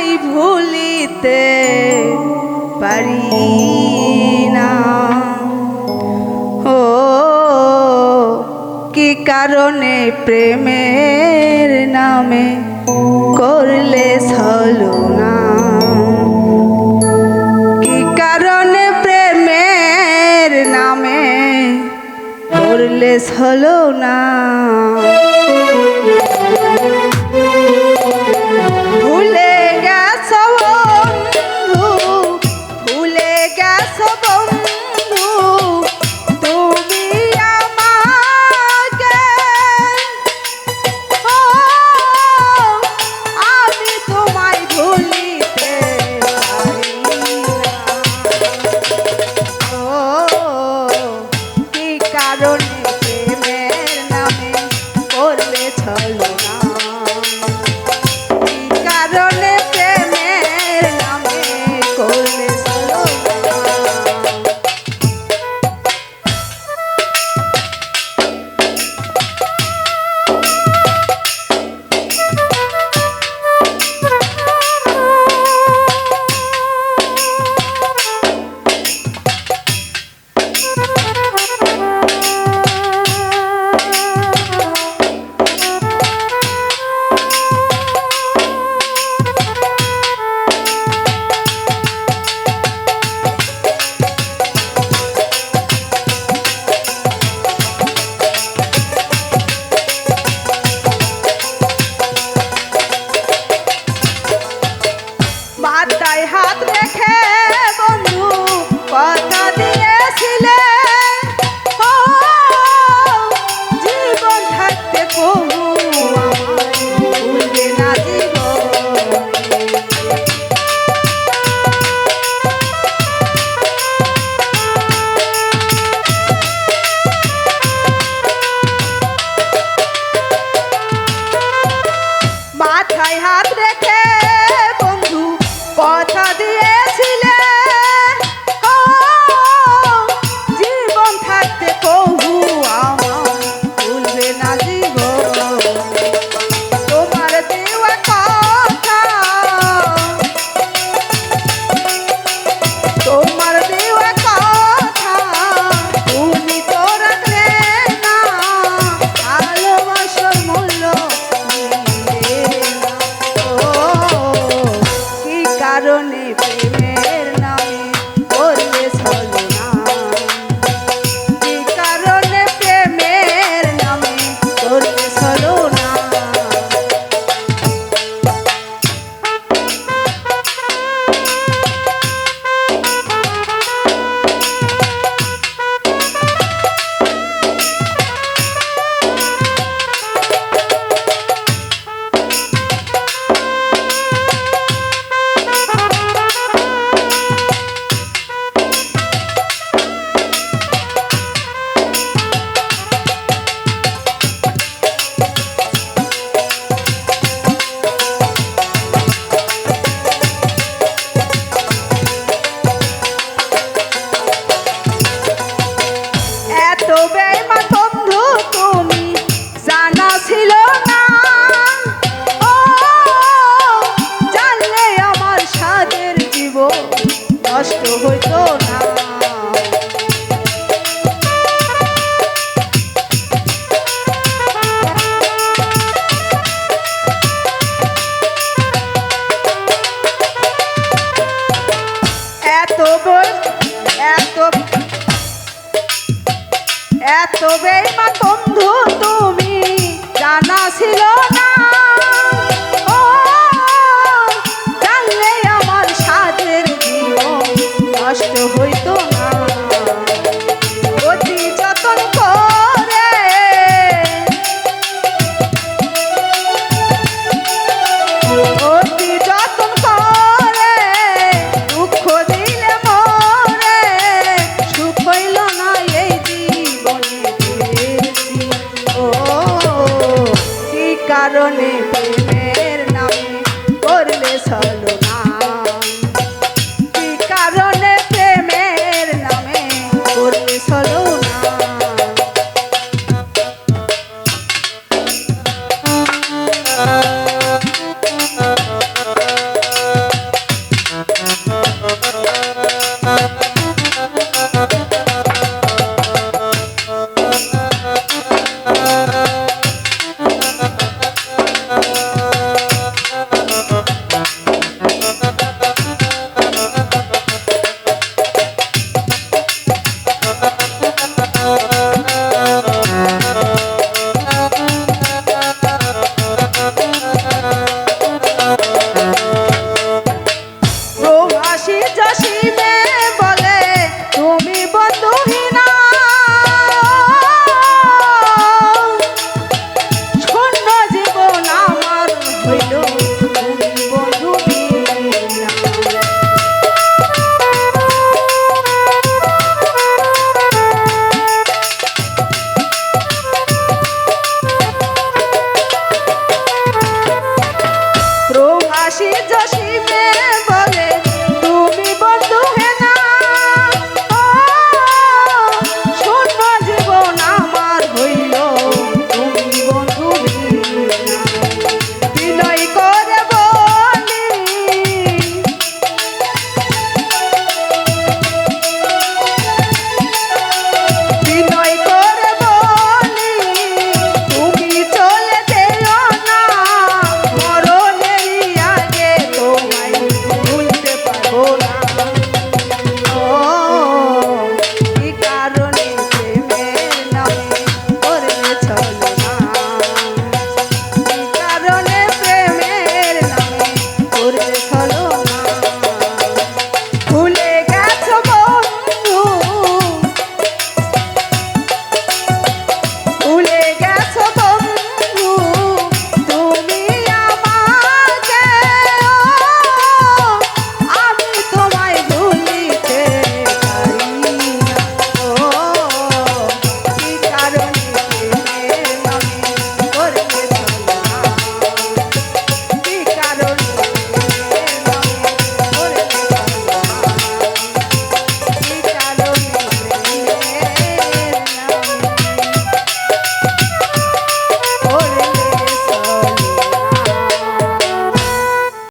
তোমায় ভুলিতে পারি না। ও কি কারণে প্রেমের নামে করলে I had. এত বেইমান বন্ধু তুমি জানা ছিল না। কারণে